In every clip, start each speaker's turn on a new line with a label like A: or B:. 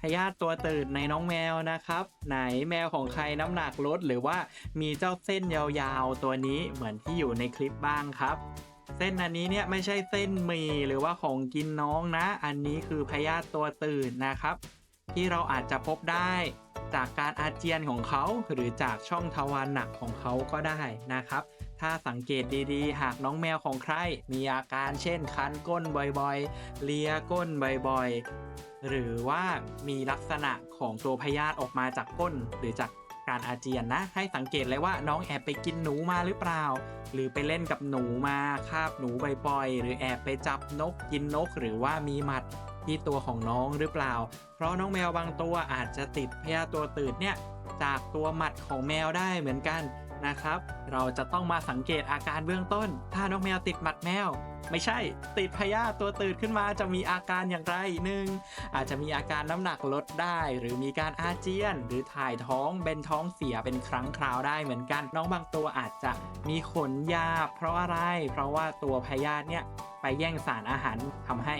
A: พยาธิตัวตื่นในน้องแมวนะครับ ไหนแมวของใครน้ำหนักลดหรือว่ามีเจ้าเส้นยาวๆตัวนี้เหมือนที่อยู่ในคลิปบ้างครับ เส้นอันนี้เนี่ยไม่ใช่เส้นหมี่หรือว่าของกินน้องนะ อันนี้คือพยาธิตัวตื่นนะครับ ที่เราอาจจะพบได้จากการอาเจียนของเขาหรือจากช่องทวารหนักของเขาก็ได้นะครับ ถ้าสังเกตดีๆ หากน้องแมวของใคร มีอาการเช่นคันก้นบ่อยๆ เลียก้นบ่อยๆ หรือว่ามีลักษณะของตัวพยาธิออกมาจากก้น หรือจากการอาเจียนนะ ให้สังเกตเลยว่าน้องแอบไปกินหนูมาหรือเปล่า หรือไปเล่นกับหนูมาคาบหนูบ่อยๆ หรือแอบไปจับนกกินนก หรือว่ามีหมัดที่ตัวของน้องหรือเปล่า เพราะน้องแมวบางตัวอาจจะติดพยาธิตัวตื่นเนี่ยจากตัวหมัดของแมวได้เหมือนกัน นะครับ เราจะต้องมาสังเกตอาการเบื้องต้น ถ้าน้องแมวติดหมัดแมว ไม่ใช่ ติดพยาธิตัวตื่นขึ้นมาจะมีอาการอย่างไรหนึ่งอาจจะมีอาการน้ำหนักลดได้ หรือมีการอาเจียน หรือถ่ายท้องเป็นท้องเสียเป็นครั้งคราวได้เหมือนกัน น้องบางตัวอาจจะมีขนยาบเพราะอะไร เพราะว่าตัวพยาธิเนี่ยไปแย่งสารอาหารทำให้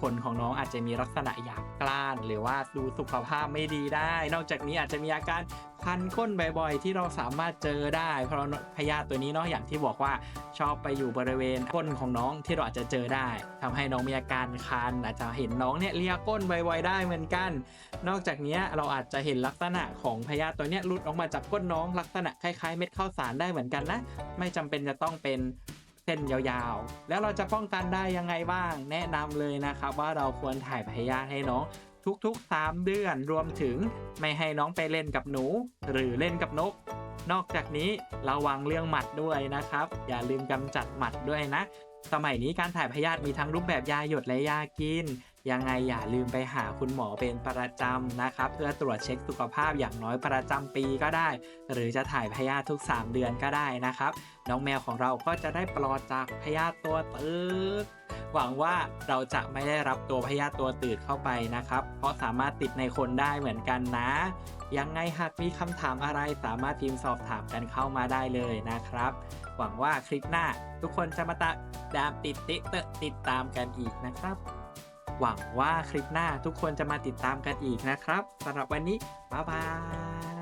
A: ขนของน้องอาจจะมีลักษณะหยาบกร้าน หรือว่าดูสุขภาพไม่ดีได้ นอกจากนี้อาจจะมีอาการคันก้นบ่อยๆ ที่เราสามารถเจอได้ เพราะพยาธิตัวนี้เนาะอย่างที่บอกว่าชอบไปอยู่บริเวณก้นของน้องที่เราอาจจะเจอได้ทำให้น้องมีอาการคันอาจจะเห็นน้องเนี่ยเลียก้นบ่อยๆได้เหมือนกัน นอกจากนี้เราอาจจะเห็นลักษณะของพยาธิตัวนี้หลุดออกมาจากก้นน้อง ลักษณะคล้ายๆ เม็ดข้าวสารได้เหมือนกันนะ ไม่จำเป็นจะต้องเป็น เส้นยาวๆ แล้วเราจะป้องกันได้ยังไงบ้าง แนะนำเลยนะครับว่าเราควรถ่ายพยาธิให้น้องทุกๆ 3 เดือนรวมถึงไม่ให้น้องไปเล่นกับหนู หรือเล่นกับนก นอกจากนี้ระวังเรื่องหมัดด้วยนะครับ อย่าลืมกำจัดหมัดด้วยนะ สมัยนี้การถ่ายพยาธิมีทั้งรูปแบบยาหยดและยากิน ยังไงอย่าลืมไปหาคุณหมอเป็นประจำนะครับ เพื่อตรวจเช็คสุขภาพอย่างน้อยประจำปีก็ได้ หรือจะถ่ายพยาธิทุก 3 เดือนก็ได้นะครับ น้องแมวของเราก็จะได้ปลอดจากพยาธิตัวตืดหวังว่าเราจะไม่ได้รับตัวพยาธิตัวตืดเข้าไปนะครับ เพราะสามารถติดในคนได้เหมือนกันนะ ยังไงหากมีคำถามอะไรสามารถพิมพ์สอบถามกันเข้ามาได้เลยนะครับ หวังว่าคลิปหน้า ทุกคนจะมาตามติดติดติดตามกันอีกนะครับ หวังว่าคลิปหน้าทุกคนจะมาติดตามกันอีกนะครับสำหรับวันนี้บ๊ายบาย